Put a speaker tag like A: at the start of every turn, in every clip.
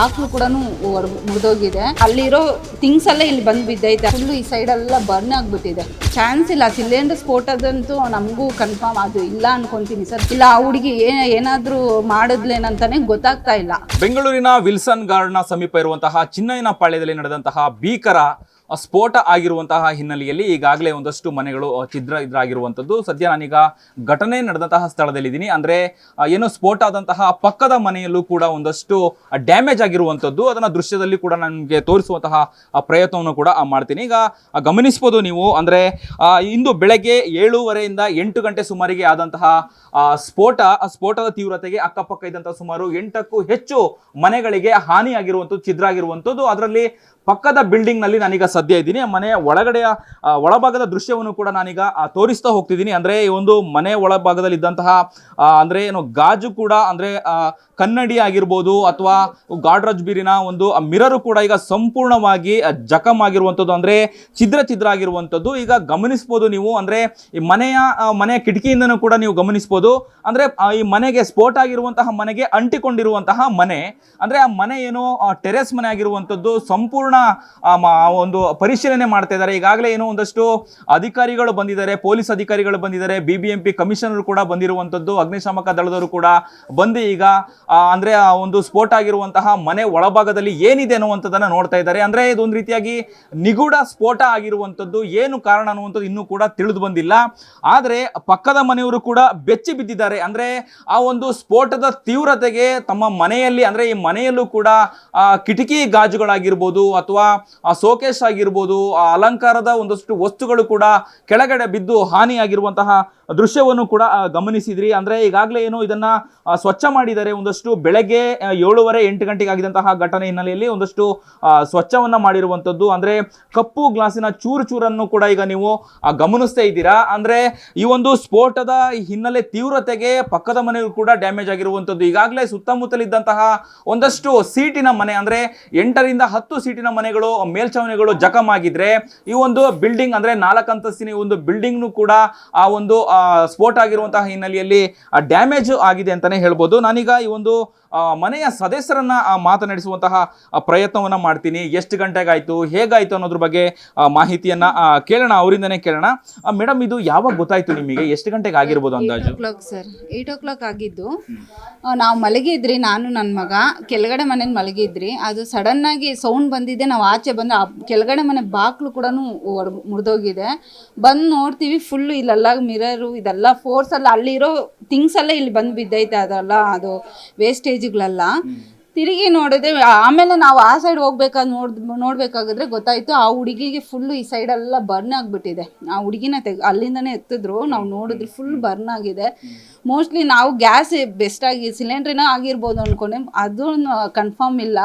A: ಬಾಕ್ಲು ಕೂಡ ಮುರಿದೋಗಿದೆ. ಅಲ್ಲಿರೋ ಥಿಂಗ್ಸ್ ಎಲ್ಲ ಇಲ್ಲಿ ಬಂದು ಬಿದ್ದೈತೆ. ಫುಲ್ಲು ಈ ಸೈಡ್ ಎಲ್ಲ ಬರ್ನ್ ಆಗ್ಬಿಟ್ಟಿದೆ. ಚಾನ್ಸ್ ಇಲ್ಲ. ಸಿಲಿಂಡರ್ ಸ್ಫೋಟದಂತೂ ನಮಗೂ ಕನ್ಫರ್ಮ್ ಅದು ಇಲ್ಲ ಅನ್ಕೊಂತೀನಿ ಸರ್. ಇಲ್ಲ, ಆ ಹುಡುಗಿ ಏನಾದರೂ ಮಾಡಿದ್ಲೇನಂತಾನೆ ಗೊತ್ತಾಗ್ತಾ ಇಲ್ಲ.
B: ಬೆಂಗಳೂರಿನ ವಿಲ್ಸನ್ ಗಾರ್ಡ್ನ ಸಮೀಪ ಇರುವಂತಹ ಚಿನ್ನಯ್ಯನ ಪಾಳ್ಯದಲ್ಲಿ ನಡೆದಂತಹ ಭೀಕರ ಸ್ಫೋಟ ಆಗಿರುವಂತಹ ಹಿನ್ನೆಲೆಯಲ್ಲಿ ಈಗಾಗಲೇ ಒಂದಷ್ಟು ಮನೆಗಳು ಛಿದ್ರ ಇದ್ರಾಗಿರುವಂಥದ್ದು. ಸದ್ಯ ನಾನೀಗ ಘಟನೆ ನಡೆದಂತಹ ಸ್ಥಳದಲ್ಲಿದ್ದೀನಿ. ಅಂದರೆ ಏನು ಸ್ಫೋಟ ಆದಂತಹ ಪಕ್ಕದ ಮನೆಯಲ್ಲೂ ಕೂಡ ಒಂದಷ್ಟು ಡ್ಯಾಮೇಜ್ ಆಗಿರುವಂಥದ್ದು. ಅದನ್ನು ದೃಶ್ಯದಲ್ಲಿ ಕೂಡ ನನಗೆ ತೋರಿಸುವಂತಹ ಪ್ರಯತ್ನವನ್ನು ಕೂಡ ಮಾಡ್ತೀನಿ. ಈಗ ಗಮನಿಸ್ಬೋದು ನೀವು, ಅಂದರೆ ಇಂದು ಬೆಳಗ್ಗೆ ಏಳೂವರೆಯಿಂದ ಎಂಟು ಗಂಟೆ ಸುಮಾರಿಗೆ ಆದಂತಹ ಸ್ಫೋಟ. ಆ ಸ್ಫೋಟದ ತೀವ್ರತೆಗೆ ಅಕ್ಕಪಕ್ಕ ಇದ್ದಂಥ ಸುಮಾರು ಎಂಟಕ್ಕೂ ಹೆಚ್ಚು ಮನೆಗಳಿಗೆ ಹಾನಿಯಾಗಿರುವಂಥದ್ದು, ಛಿದ್ರ ಆಗಿರುವಂಥದ್ದು. ಅದರಲ್ಲಿ ಪಕ್ಕದ ಬಿಲ್ಡಿಂಗ್ನಲ್ಲಿ ನಾನೀಗ ಸದ್ಯ ಇದ್ದೀನಿ. ಮನೆಯ ಒಳಗಡೆಯ ಒಳಭಾಗದ ದೃಶ್ಯವನ್ನು ಕೂಡ ನಾನೀಗ ತೋರಿಸ್ತಾ ಹೋಗ್ತಿದ್ದೀನಿ. ಅಂದ್ರೆ ಈ ಒಂದು ಮನೆ ಒಳಭಾಗದಲ್ಲಿ ಇದ್ದಂತಹ ಅಂದ್ರೆ ಏನು ಗಾಜು ಕೂಡ, ಅಂದ್ರೆ ಕನ್ನಡಿ ಆಗಿರ್ಬೋದು ಅಥವಾ ಗಾಡ್ರಜ್ ಬೀರಿನ ಒಂದು ಮಿರರು ಕೂಡ ಈಗ ಸಂಪೂರ್ಣವಾಗಿ ಜಖಮ್ ಆಗಿರುವಂಥದ್ದು ಅಂದ್ರೆ ಛಿದ್ರ ಛಿದ್ರ ಆಗಿರುವಂಥದ್ದು. ಈಗ ಗಮನಿಸ್ಬೋದು ನೀವು, ಅಂದ್ರೆ ಈ ಮನೆಯ ಮನೆಯ ಕಿಟಕಿಯಿಂದನೂ ಕೂಡ ನೀವು ಗಮನಿಸ್ಬೋದು. ಅಂದ್ರೆ ಈ ಮನೆಗೆ ಸ್ಫೋಟ ಆಗಿರುವಂತಹ, ಮನೆಗೆ ಅಂಟಿಕೊಂಡಿರುವಂತಹ ಮನೆ. ಅಂದ್ರೆ ಆ ಮನೆ ಏನು ಟೆರೆಸ್ ಮನೆ ಆಗಿರುವಂಥದ್ದು. ಸಂಪೂರ್ಣ ಆ ಒಂದು ಪರಿಶೀಲನೆ ಮಾಡ್ತಾ ಇದ್ದಾರೆ. ಈಗಾಗಲೇ ಏನೋ ಒಂದಷ್ಟು ಅಧಿಕಾರಿಗಳು ಬಂದಿದ್ದಾರೆ, ಪೊಲೀಸ್ ಅಧಿಕಾರಿಗಳು ಬಂದಿದ್ದಾರೆ ಬಿ ಬಿ ಕಮಿಷನರ್ ಕೂಡ ಬಂದಿರುವಂಥದ್ದು, ಅಗ್ನಿಶಾಮಕ ದಳದವರು ಕೂಡ ಬಂದು ಈಗ ಅಂದ್ರೆ ಒಂದು ಸ್ಫೋಟ ಆಗಿರುವಂತಹ ಮನೆ ಒಳಭಾಗದಲ್ಲಿ ಏನಿದೆ ಅನ್ನುವಂಥದ್ದನ್ನ ನೋಡ್ತಾ ಇದ್ದಾರೆ. ಅಂದ್ರೆ, ಇದೊಂದು ರೀತಿಯಾಗಿ ನಿಗೂಢ ಸ್ಫೋಟ ಆಗಿರುವಂಥದ್ದು, ಏನು ಕಾರಣ ಅನ್ನುವಂಥದ್ದು ಇನ್ನೂ ಕೂಡ ತಿಳಿದು ಬಂದಿಲ್ಲ. ಆದರೆ, ಪಕ್ಕದ ಮನೆಯವರು ಕೂಡ ಬೆಚ್ಚಿ ಬಿದ್ದಿದ್ದಾರೆ. ಅಂದ್ರೆ, ಆ ಒಂದು ಸ್ಫೋಟದ ತೀವ್ರತೆಗೆ ತಮ್ಮ ಮನೆಯಲ್ಲಿ, ಅಂದ್ರೆ, ಈ ಮನೆಯಲ್ಲೂ ಕೂಡ ಕಿಟಕಿ ಗಾಜುಗಳಾಗಿರ್ಬೋದು ಅಥವಾ ಆ ಸೋಕೇಶ್ ಆಗಿರ್ಬೋದು, ಆ ಅಲಂಕಾರದ ಒಂದಷ್ಟು ವಸ್ತುಗಳು ಕೂಡ ಕೆಳಗಡೆ ಬಿದ್ದು ಹಾನಿಯಾಗಿರುವಂತಹ ದೃಶ್ಯವನ್ನು ಕೂಡ ಗಮನಿಸಿದ್ರಿ. ಅಂದ್ರೆ ಈಗಾಗಲೇ ಏನು ಇದನ್ನ ಸ್ವಚ್ಛ ಮಾಡಿದರೆ ಒಂದಷ್ಟು ಬೆಳಗ್ಗೆ ಏಳುವರೆ ಎಂಟು ಗಂಟೆಗೆ ಆಗಿದಂತಹ ಘಟನೆ ಹಿನ್ನೆಲೆಯಲ್ಲಿ ಒಂದಷ್ಟು ಸ್ವಚ್ಛವನ್ನು ಮಾಡಿರುವಂತದ್ದು ಅಂದ್ರೆ ಕಪ್ಪು ಗ್ಲಾಸಿನ ಚೂರು ಚೂರನ್ನು ಕೂಡ ಈಗ ನೀವು ಗಮನಿಸ್ತಾ ಇದ್ದೀರಾ. ಅಂದ್ರೆ ಈ ಒಂದು ಸ್ಫೋಟದ ಹಿನ್ನೆಲೆ ತೀವ್ರತೆಗೆ ಪಕ್ಕದ ಮನೆಗೂ ಕೂಡ ಡ್ಯಾಮೇಜ್ ಆಗಿರುವಂತದ್ದು ಈಗಾಗಲೇ ಸುತ್ತಮುತ್ತಲಿದ್ದಂತಹ ಒಂದಷ್ಟು ಸೀಟಿನ ಮನೆ, ಅಂದ್ರೆ ಎಂಟರಿಂದ ಹತ್ತು ಸೀಟಿನ ಮನೆಗಳು ಮೇಲ್ಛಾವಣಿಗಳು ಜಖಮ್ ಆಗಿದ್ರೆ ಈ ಒಂದು ಬಿಲ್ಡಿಂಗ್ ಅಂದ್ರೆ ನಾಲ್ಕು ಅಂತಸ್ತಿನ ಈ ಒಂದು ಬಿಲ್ಡಿಂಗ್ನು ಕೂಡ ಆ ಒಂದು ಸ್ಫೋಟ ಆಗಿರುವಂತಹ ಹಿನ್ನೆಲೆಯಲ್ಲಿ ಡ್ಯಾಮೇಜ್ ಆಗಿದೆ ಅಂತಾನೆ ಹೇಳ್ಬೋದು. ನಾನೀಗ ಈ ಒಂದು ಮನೆಯ ಸದಸ್ಯರನ್ನ ಮಾತನಾಡಿಸುವಂತಹ ಪ್ರಯತ್ನವನ್ನ ಮಾಡ್ತೀನಿ. ಎಷ್ಟು ಗಂಟೆಗಾಯ್ತು ಹೇಗಾಯ್ತು ಅನ್ನೋದ್ರ ಬಗ್ಗೆ ಮಾಹಿತಿಯನ್ನ ಕೇಳೋಣ ಅವರಿಂದನೇ ಕೇಳೋಣ. ಮೇಡಮ್ ಇದು ಯಾವಾಗ ಗೊತ್ತಾಯ್ತು ನಿಮಗೆ? ಎಷ್ಟು ಗಂಟೆಗೆ ಆಗಿರ್ಬೋದು ಅಂದಾಜು?
A: Clock sir eight o'clock ಆಗಿದ್ದು ನಾವು ಮಲಗಿದ್ರಿ ನಾನು ನನ್ನ ಮಗ. ಕೆಳಗಡೆ ಮನೇಲಿ ಮಲಗಿದ್ರಿ. ಅದು ಸಡನ್ ಆಗಿ ಸೌಂಡ್ ಬಂದಿದೆ ನಾವು ಆಚೆ ಬಂದು ಕೆಳಗಡೆ ಮನೆ ಬಾಕ್ಲು ಕೂಡ ಮುರಿದೋಗಿದೆ. ಬಂದು ನೋಡ್ತೀವಿ ಫುಲ್ಲು ಇಲ್ಲೆಲ್ಲ ಮಿರರು ಇದೆಲ್ಲ ಫೋರ್ಸ್ ಎಲ್ಲ ಅಲ್ಲಿರೋ ಥಿಂಗ್ಸ್ ಎಲ್ಲ ಇಲ್ಲಿ ಬಂದು ಬಿದ್ದೈತೆ ಅದೆಲ್ಲ, ಅದು ವೇಸ್ಟೇಜ್ಗಳೆಲ್ಲ ತಿರುಗಿ ನೋಡಿದ್ರೆ ಆಮೇಲೆ ನಾವು ಆ ಸೈಡ್ ಹೋಗ್ಬೇಕಾದ್ ನೋಡ್ ನೋಡ್ಬೇಕಾಗಿದ್ರೆ ಗೊತ್ತಾಯ್ತು ಆ ಹುಡುಗಿಗೆ ಫುಲ್ಲು ಈ ಸೈಡೆಲ್ಲ ಬರ್ನ್ ಆಗಿಬಿಟ್ಟಿದೆ. ಆ ಹುಡುಗಿನ ತೆಗ್ ಅಲ್ಲಿಂದನೇ ಎತ್ತಿದ್ರು. ನಾವು ನೋಡಿದ್ರೆ ಫುಲ್ ಬರ್ನ್ ಆಗಿದೆ. ಮೋಸ್ಟ್ಲಿ ನಾವು ಗ್ಯಾಸ್ ಆಗಿ ಸಿಲಿಂಡ್ರಿನ ಆಗಿರ್ಬೋದು ಅನ್ಕೊಂಡೆ. ಅದು ಕನ್ಫರ್ಮ್ ಇಲ್ಲ.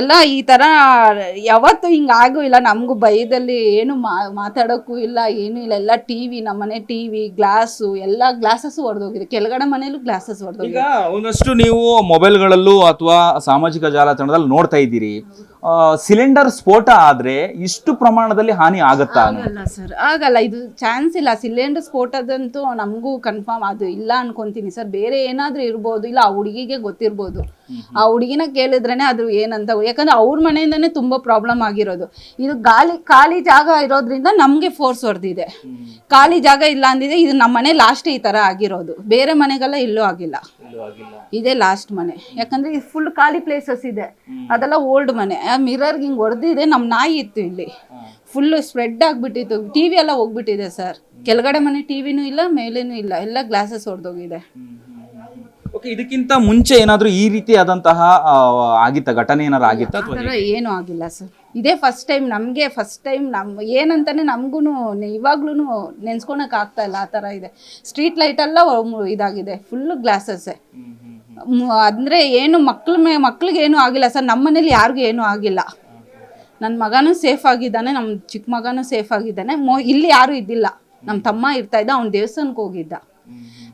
A: ಎಲ್ಲ ಈ ಥರ ಯಾವತ್ತು ಹಿಂಗೆ ಆಗೋ ಇಲ್ಲ. ನಮಗೂ ಭಯದಲ್ಲಿ ಏನು ಮಾತಾಡೋಕ್ಕೂ ಇಲ್ಲ ಏನೂ ಇಲ್ಲ. ಎಲ್ಲ ಟಿ ವಿ ನಮ್ಮನೆ ಟಿ ವಿ ಗ್ಲಾಸು ಎಲ್ಲ ಗ್ಲಾಸಸ್ ಹೊಡೆದೋಗಿದೆ. ಕೆಳಗಡೆ ಮನೇಲೂ ಗ್ಲಾಸಸ್ ಹೊಡೆದೋಗಿದೆ.
B: ಒಂದಷ್ಟು ನೀವು ಮೊಬೈಲ್ಗಳಲ್ಲೂ ಅಥವಾ ಸಾಮಾಜಿಕ ಜಾಲತಾಣದಲ್ಲಿ ನೋಡ್ತಾ ಇದ್ದೀರಿ. ಸಿಲಿಂಡರ್ ಸ್ಫೋಟ ಆದ್ರೆ ಇಷ್ಟು ಪ್ರಮಾಣದಲ್ಲಿ ಹಾನಿ ಆಗತ್ತಾ?
A: ಆಗಲ್ಲ ಸರ್ ಆಗಲ್ಲ. ಇದು ಚಾನ್ಸ್ ಇಲ್ಲ. ಸಿಲಿಂಡರ್ ಸ್ಫೋಟದಂತೂ ನಮಗೂ ಕನ್ಫರ್ಮ್ ಅದು ಇಲ್ಲ ಅನ್ಕೊಂತೀನಿ ಸರ್. ಬೇರೆ ಏನಾದ್ರೂ ಇರ್ಬೋದು ಇಲ್ಲ ಆ ಹುಡುಗಿಗೆ ಗೊತ್ತಿರ್ಬೋದು. ಆ ಹುಡುಗಿನ ಕೇಳಿದ್ರೇನೆ ಅದು ಏನಂತ ಯಾಕಂದ್ರೆ ಅವ್ರ ಮನೆಯಿಂದನೇ ತುಂಬಾ ಪ್ರಾಬ್ಲಮ್ ಆಗಿರೋದು. ಇದು ಗಾಲಿ ಖಾಲಿ ಜಾಗ ಇರೋದ್ರಿಂದ ನಮಗೆ ಫೋರ್ಸ್ ಹೊಡೆದಿದೆ. ಖಾಲಿ ಜಾಗ ಇಲ್ಲ ಅಂದಿದೆ ಇದು ನಮ್ಮ ಮನೆ ಲಾಸ್ಟ್ ಈ ತರ ಆಗಿರೋದು. ಬೇರೆ ಮನೆಗೆಲ್ಲ ಇಲ್ಲೂ ಆಗಿಲ್ಲ. ಇದೇ ಲಾಸ್ಟ್ ಮನೆ. ಯಾಕಂದ್ರೆ ಇದು ಫುಲ್ ಖಾಲಿ ಪ್ಲೇಸಸ್ ಇದೆ. ಅದೆಲ್ಲ ಓಲ್ಡ್ ಮನೆ. ಆ ಮಿರರ್ಗೆ ಹಿಂಗೆ ಹೊಡೆದಿದೆ ನಮ್ಮ ನಾಯಿ ಇತ್ತು ಇಲ್ಲಿ. ಫುಲ್ ಸ್ಪ್ರೆಡ್ ಆಗಿಬಿಟ್ಟಿತ್ತು. ಟಿವಿ ಎಲ್ಲ ಹೋಗ್ಬಿಟ್ಟಿದೆ ಸರ್ ಕೆಳಗಡೆ ಮನೆ ಟಿವಿನೂ ಇಲ್ಲ ಮೇಲೇನೂ ಇಲ್ಲ. ಎಲ್ಲ ಗ್ಲಾಸಸ್ ಹೊಡೆದೋಗಿದೆ
B: ಓಕೆ ಇದಕ್ಕಿಂತ ಮುಂಚೆ ಏನಾದರೂ ಈ ರೀತಿ ಆದಂತಹ ಆಗಿತ್ತ ಘಟನೆ ಏನಾದ್ರು ಆಗಿತ್ತ
A: ಆ ಥರ ಏನೂ ಆಗಿಲ್ಲ ಸರ್. ಇದೇ ಫಸ್ಟ್ ಟೈಮ್ ನಮಗೆ ಫಸ್ಟ್ ಟೈಮ್ ನಮ್ಮ ಏನಂತಾನೆ ನಮಗೂ ಇವಾಗ್ಲೂ ನೆನ್ಸ್ಕೊಳಕ್ ಆಗ್ತಾ ಇಲ್ಲ ಆ ಥರ ಇದೆ. ಸ್ಟ್ರೀಟ್ ಲೈಟ್ ಎಲ್ಲ ಇದಾಗಿದೆ ಫುಲ್ಲು ಗ್ಲಾಸಸ್ಸೇ ಅಂದರೆ ಏನು ಮಕ್ಳ ಮೇ ಮಕ್ಳಿಗೆ ಏನೂ ಆಗಿಲ್ಲ ಸರ್ ನಮ್ಮ ಮನೇಲಿ ಯಾರಿಗೂ ಏನೂ ಆಗಿಲ್ಲ. ನನ್ನ ಮಗನೂ ಸೇಫ್ ಆಗಿದ್ದಾನೆ ನಮ್ಮ ಚಿಕ್ಕ ಮಗನೂ ಸೇಫ್ ಆಗಿದ್ದಾನೆ. ಮೋ ಇಲ್ಲಿ ಯಾರೂ ಇದ್ದಿಲ್ಲ. ನಮ್ಮ ತಮ್ಮ ಇರ್ತಾ ಇದ್ದ ಅವ್ನು ದೇವಸ್ಥಾನಕ್ಕೆ ಹೋಗಿದ್ದ.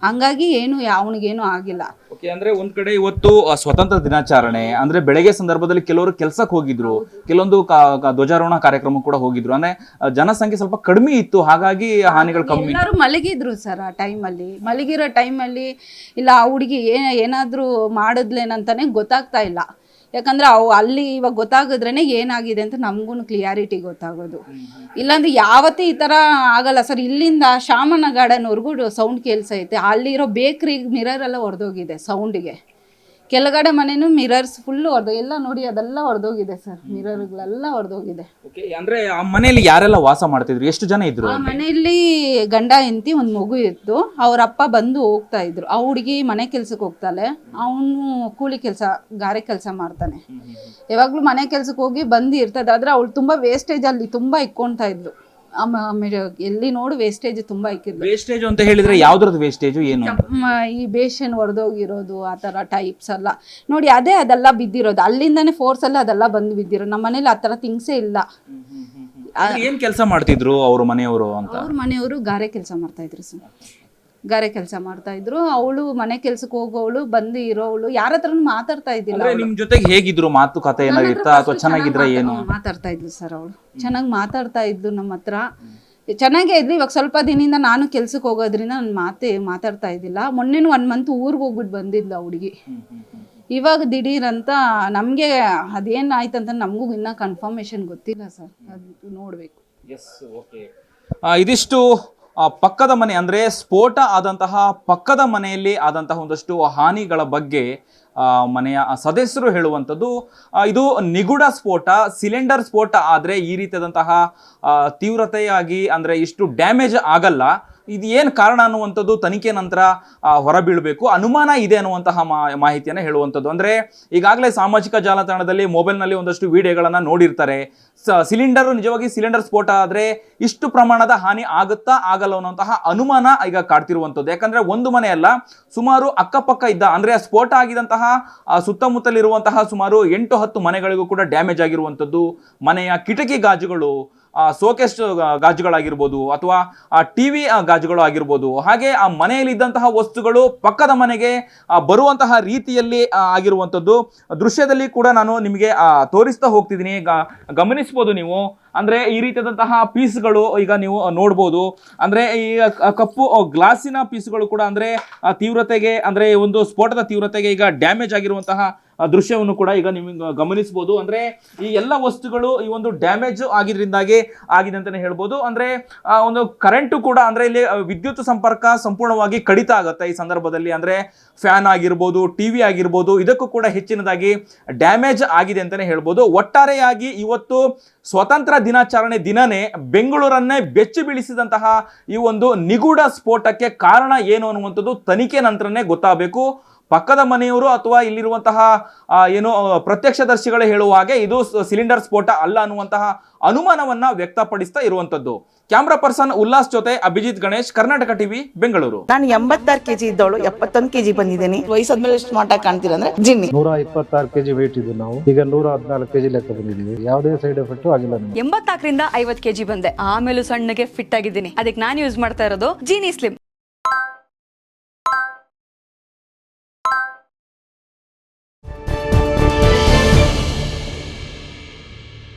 A: ಹಂಗಾಗಿ ಏನು ಅವನಿಗೇನು ಆಗಿಲ್ಲ.
B: ಓಕೆ ಅಂದ್ರೆ ಒಂದ್ ಕಡೆ ಇವತ್ತು ಆ, ಸ್ವತಂತ್ರ ದಿನಾಚರಣೆ ಅಂದ್ರೆ ಬೆಳಗ್ಗೆ ಸಂದರ್ಭದಲ್ಲಿ ಕೆಲವರು ಕೆಲಸಕ್ಕೆ ಹೋಗಿದ್ರು ಕೆಲವೊಂದು ಕಾ- ಕಾ- ಧ್ವಜಾರೋಹಣ ಕಾರ್ಯಕ್ರಮ ಕೂಡ ಹೋಗಿದ್ರು. ಅಂದ್ರೆ ಆ, ಜನಸಂಖ್ಯೆ ಸ್ವಲ್ಪ ಕಡಿಮೆ ಇತ್ತು ಹಾಗಾಗಿ ಹಾನಿಗಳು ಕಮ್ಮಿ
A: ಎಲ್ಲರೂ ಮಲಗಿದ್ರು ಸರ್ ಆ ಟೈಮಲ್ಲಿ. ಮಲಗಿರೋ ಟೈಮಲ್ಲಿ ಇಲ್ಲ ಆ ಹುಡುಗಿ ಏನಾದ್ರೂ ಏನಾದರೂ ಮಾಡಿದ್ಲೇನಂತಾನೆ ಗೊತ್ತಾಗ್ತಾ ಇಲ್ಲ. ಯಾಕಂದ್ರೆ ಅವು ಅಲ್ಲಿ ಇವಾಗ ಗೊತ್ತಾಗಿದ್ರೇನೆ ಏನಾಗಿದೆ ಅಂತ ನಮಗೂ ಕ್ಲಿಯಾರಿಟಿ ಗೊತ್ತಾಗೋದು. ಇಲ್ಲಾಂದ್ರೆ ಯಾವತ್ತೂ ಈ ಥರ ಆಗಲ್ಲ. ಸರ್ ಇಲ್ಲಿಂದ ಶಾಮನ ಗಾರ್ಡನ್ವರೆಗೂ ಸೌಂಡ್ ಕೇಳಿಸೈತೆ. ಅಲ್ಲಿರೋ ಬೇಕ್ರಿ ಮಿರರ್ ಎಲ್ಲ ಹೊಡೆದೋಗಿದೆ ಸೌಂಡಿಗೆ. ಕೆಳಗಡೆ ಮನೆನೂ ಮಿರರ್ಸ್ ಫುಲ್ಲು ಹೊಡೆದು ಎಲ್ಲ ನೋಡಿ ಅದೆಲ್ಲ ಹೊಡೆದೋಗಿದೆ ಸರ್. ಮಿರರ್ಗಳೆಲ್ಲ ಹೊಡೆದೋಗಿದೆ
B: ಓಕೆ ಅಂದ್ರೆ ಆ ಮನೆಯಲ್ಲಿ ಯಾರೆಲ್ಲ ವಾಸ ಮಾಡ್ತಿದ್ರು? ಎಷ್ಟು ಜನ ಇದ್ರು
A: ಆ ಮನೆಯಲ್ಲಿ ಗಂಡ ಹೆಂಡತಿ ಒಂದು ಮಗು ಇತ್ತು. ಅವ್ರ ಅಪ್ಪ ಬಂದು ಹೋಗ್ತಾ ಇದ್ರು. ಆ ಹುಡುಗಿ ಮನೆ ಕೆಲ್ಸಕ್ಕೆ ಹೋಗ್ತಾಳೆ. ಅವನು ಕೂಲಿ ಕೆಲಸ ಗಾರೆ ಕೆಲಸ ಮಾಡ್ತಾನೆ. ಯಾವಾಗಲೂ ಮನೆ ಕೆಲ್ಸಕ್ಕೆ ಹೋಗಿ ಬಂದು ಇರ್ತದೆ. ಆದ್ರೆ ಅವಳು ತುಂಬಾ ವೇಸ್ಟೇಜ್ ಅಲ್ಲಿ ತುಂಬಾ ಇಕ್ಕೊಂತ ಇದ್ಲು. ಆಮ- ಆಮೇಲೆ ಎಲ್ಲಿ ನೋಡು ವೇಸ್ಟೇಜ್ ತುಂಬಾ ಇಕ್ಕಿದ್ರು
B: ವೇಸ್ಟೇಜ್ ಅಂತ ಹೇಳಿದ್ರೆ ಯಾವ್ದ್ರದ್ದು ವೇಸ್ಟೇಜ್ ಏನು
A: ಮ, ಈ ಬೇಷನ್ ಒಡೆದೋಗಿರೋದು ಆ ತರ ಟೈಪ್ಸ್ ಎಲ್ಲ. ನೋಡಿ ಅದೇ ಅದೆಲ್ಲ ಬಿದ್ದಿರೋದು. ಅಲ್ಲಿಂದಾನೇ ಫೋರ್ಸ್ ಎಲ್ಲ ಅದೆಲ್ಲ ಬಂದು ಬಿದ್ದಿರೋ ನಮ್ಮ ಮನೇಲಿ ಆ ತರ ಥಿಂಗ್ಸೇ ಇಲ್ಲ.
B: ಏನ್ ಕೆಲಸ ಮಾಡ್ತಿದ್ರು ಅವ್ರ ಮನೆಯವರು ಅಂತ?
A: ಅವ್ರ ಮನೆಯವರು ಗಾರೆ ಕೆಲಸ ಮಾಡ್ತಾ ಇದ್ರು ಸರ್. ಗಾರೆ ಕೆಲಸ ಮಾಡ್ತಾ ಇದ್ರು. ಅವಳು ಮನೆ ಕೆಲ್ಸಕ್ಕೆ ಹೋಗೋವಳು ಬಂದು ಇರೋವಳು ಯಾರ ಹತ್ರ ಮಾತಾಡ್ತಾ ಇದ್ದಿಲ್ಲ
B: ಅಂದ್ರೆ ನಿಮ್ ಜೊತೆಗೆ ಹೇಗಿದ್ರು ಮಾತುಕತೆ ಅಥವಾ ಚೆನ್ನಾಗಿದ್ರ ಏನು?
A: ಮಾತಾಡ್ತಾ ಇದ್ಲು ಸರ್ ಅವಳು. ಚೆನ್ನಾಗಿ ಮಾತಾಡ್ತಾ ಇದ್ಲು ನಮ್ಮ ಹತ್ರ. ಚೆನ್ನಾಗೇ ಇದ್ಲು ಇವಾಗ ಸ್ವಲ್ಪ ದಿನದಿಂದ ನಾನು ಕೆಲ್ಸಕ್ಕೆ ಹೋಗೋದ್ರಿಂದ ನನ್ನ ಮಾತೆ ಮಾತಾಡ್ತಾ ಇದ್ದಿಲ್ಲ. ಮೊನ್ನೆನು ಒನ್ ಮಂತ್ ಊರಿಗೆ ಹೋಗ್ಬಿಟ್ಟು ಬಂದಿದ್ಲು ಆ ಹುಡುಗಿ. ಇವಾಗ ದಿಢೀರ್ ಅಂತ ನಮಗೆ ಅದೇನಾಯ್ತು ಅಂತ ನಮಗೂ ಇನ್ನೂ ಕನ್ಫರ್ಮೇಷನ್ ಗೊತ್ತಿಲ್ಲ ಸರ್ ಅದು ನೋಡಬೇಕು.
B: ಓಕೆ ಇದಿಷ್ಟು ಪಕ್ಕದ ಮನೆ ಅಂದರೆ ಸ್ಫೋಟ ಆದಂತಹ ಪಕ್ಕದ ಮನೆಯಲ್ಲಿ ಆದಂತಹ ಒಂದಷ್ಟು ಹಾನಿಗಳ ಬಗ್ಗೆ ಮನೆಯ ಸದಸ್ಯರು ಹೇಳುವಂಥದ್ದು. ಇದು ನಿಗೂಢ ಸ್ಫೋಟ, ಸಿಲಿಂಡರ್ ಸ್ಫೋಟ ಆದರೆ ಈ ರೀತಿಯಾದಂತಹ ತೀವ್ರತೆಯಾಗಿ ಅಂದರೆ ಇಷ್ಟು ಡ್ಯಾಮೇಜ್ ಆಗಲ್ಲ. ಇದು ಏನು ಕಾರಣ ಅನ್ನುವಂಥದ್ದು ತನಿಖೆ ನಂತರ ಹೊರಬೀಳಬೇಕು. ಅನುಮಾನ ಇದೆ ಅನ್ನುವಂತಹ ಮಾಹಿತಿಯನ್ನು ಹೇಳುವಂಥದ್ದು. ಅಂದರೆ, ಈಗಾಗಲೇ ಸಾಮಾಜಿಕ ಜಾಲತಾಣದಲ್ಲಿ ಮೊಬೈಲ್ನಲ್ಲಿ ಒಂದಷ್ಟು ವಿಡಿಯೋಗಳನ್ನು ನೋಡಿರ್ತಾರೆ. ಸಿಲಿಂಡರ್ ನಿಜವಾಗಿ ಸಿಲಿಂಡರ್ ಸ್ಫೋಟ ಆದರೆ ಇಷ್ಟು ಪ್ರಮಾಣದ ಹಾನಿ ಆಗುತ್ತಾ ಆಗಲ್ಲ ಅನ್ನುವಂತಹ ಅನುಮಾನ ಈಗ ಕಾಡ್ತಿರುವಂಥದ್ದು. ಯಾಕಂದರೆ ಒಂದು ಮನೆಯಲ್ಲ ಸುಮಾರು ಅಕ್ಕಪಕ್ಕ ಇದ್ದ, ಅಂದರೆ ಸ್ಫೋಟ ಆಗಿದಂತಹ ಸುತ್ತಮುತ್ತಲಿರುವಂತಹ ಸುಮಾರು ಎಂಟು ಹತ್ತು ಮನೆಗಳಿಗೂ ಕೂಡ ಡ್ಯಾಮೇಜ್ ಆಗಿರುವಂಥದ್ದು. ಮನೆಯ ಕಿಟಕಿ ಗಾಜುಗಳು ಸೋಕೆಸ್ ಗಾಜುಗಳಾಗಿರ್ಬೋದು ಅಥವಾ, ಆ ಟಿ ವಿ ಗಾಜುಗಳು ಆಗಿರ್ಬೋದು. ಹಾಗೆ, ಆ, ಮನೆಯಲ್ಲಿದ್ದಂತಹ ವಸ್ತುಗಳು ಪಕ್ಕದ ಮನೆಗೆ ಬರುವಂತಹ ರೀತಿಯಲ್ಲಿ ಆಗಿರುವಂಥದ್ದು. ದೃಶ್ಯದಲ್ಲಿ ಕೂಡ ನಾನು ನಿಮಗೆ ತೋರಿಸ್ತಾ ಹೋಗ್ತಿದ್ದೀನಿ. ಗಮನಿಸ್ಬೋದು ನೀವು. ಅಂದರೆ, ಈ ರೀತಿಯಾದಂತಹ ಪೀಸ್ಗಳು ಈಗ ನೀವು ನೋಡ್ಬೋದು. ಅಂದರೆ, ಈ ಕಪ್ಪು ಗ್ಲಾಸಿನ ಪೀಸ್ಗಳು ಕೂಡ, ಅಂದರೆ ತೀವ್ರತೆಗೆ, ಅಂದರೆ, ಒಂದು ಸ್ಫೋಟದ ತೀವ್ರತೆಗೆ ಈಗ ಡ್ಯಾಮೇಜ್ ಆಗಿರುವಂತಹ ದೃಶ್ಯವನ್ನು ಕೂಡ ಈಗ ನಿಮಗೆ ಗಮನಿಸಬಹುದು ಅಂದ್ರೆ ಈ ಎಲ್ಲ ವಸ್ತುಗಳು ಈ ಒಂದು ಡ್ಯಾಮೇಜ್ ಆಗಿದ್ರಿಂದಾಗಿ ಆಗಿದೆ ಅಂತಾನೆ ಹೇಳ್ಬೋದು. ಅಂದ್ರೆ ಒಂದು ಕರೆಂಟು ಕೂಡ ಅಂದ್ರೆ ಇಲ್ಲಿ ವಿದ್ಯುತ್ ಸಂಪರ್ಕ ಸಂಪೂರ್ಣವಾಗಿ ಕಡಿತ ಆಗುತ್ತೆ ಈ ಸಂದರ್ಭದಲ್ಲಿ. ಅಂದ್ರೆ ಫ್ಯಾನ್ ಆಗಿರ್ಬೋದು ಟಿವಿ ಆಗಿರ್ಬೋದು, ಇದಕ್ಕೂ ಕೂಡ ಹೆಚ್ಚಿನದಾಗಿ ಡ್ಯಾಮೇಜ್ ಆಗಿದೆ ಅಂತಾನೆ ಹೇಳ್ಬೋದು. ಒಟ್ಟಾರೆಯಾಗಿ ಇವತ್ತು ಸ್ವತಂತ್ರ ದಿನಾಚರಣೆ ದಿನನೇ ಬೆಂಗಳೂರನ್ನೇ ಬೆಚ್ಚಿ ಬೀಳಿಸಿದಂತಹ ಈ ಒಂದು ನಿಗೂಢ ಸ್ಫೋಟಕ್ಕೆ ಕಾರಣ ಏನು ಅನ್ನುವಂಥದ್ದು ತನಿಖೆ ನಂತರನೇ ಗೊತ್ತಾಗಬೇಕು. ಪಕ್ಕದ ಮನೆಯವರು ಅಥವಾ ಇಲ್ಲಿರುವಂತಹ ಏನು ಪ್ರತ್ಯಕ್ಷದರ್ಶಿಗಳೇ ಹೇಳುವ ಹಾಗೆ ಇದು ಸಿಲಿಂಡರ್ ಸ್ಫೋಟ ಅಲ್ಲ ಅನ್ನುವಂತಹ ಅನುಮಾನವನ್ನ ವ್ಯಕ್ತಪಡಿಸ್ತಾ ಇರುವಂತದ್ದು ಕ್ಯಾಮ್ರಾ ಪರ್ಸನ್ ಉಲ್ಲಾಸ್ ಜೊತೆ ಅಭಿಜಿತ್ ಗಣೇಶ್ ಕರ್ನಾಟಕ ಟಿವಿ ಬೆಂಗಳೂರು.
C: ನಾನು ಎಂಬತ್ತಾರು ಕೆಜಿ ಇದ್ದವಳು ಎಪ್ಪತ್ತೊಂದು ಕೆಜಿ ಬಂದಿದ್ದೀನಿ. ವಯಸ್ಸಾದ್ಮೇಲೆ ಎಷ್ಟು ಆಗಿ ಕಾಣ್ತೀರ ಅಂದ್ರೆ ಜಿನ್ನಿ.
D: ನೂರ ಇಪ್ಪತ್ತಾರು ಕೆಜಿ ವೇಟ್ ಇದ್ದು ನಾವು. ಈಗ ನೂರ ಹದಿನಾಲ್ಕು ಕೆಜಿ ಲೆಕ್ಕ ಬಂದಿದ್ದೀವಿ. ಯಾವುದೇ ಸೈಡ್ ಎಫೆಕ್ಟ್ ಆಗಿಲ್ಲ ಎಂಬತ್ತಾಕರಿಂದ
E: ಎಂಬತ್ನಾಲ್ಕರಿಂದ ಐವತ್ ಕೆಜಿ ಬಂದೆ. ಆಮೇಲೆ ಸಣ್ಣಗೆ ಫಿಟ್ ಆಗಿದ್ದೀನಿ. ಅದಕ್ಕೆ ನಾನು ಯೂಸ್ ಮಾಡ್ತಾ ಇರೋದು ಜೀನಿ ಸ್ಲಿಮ್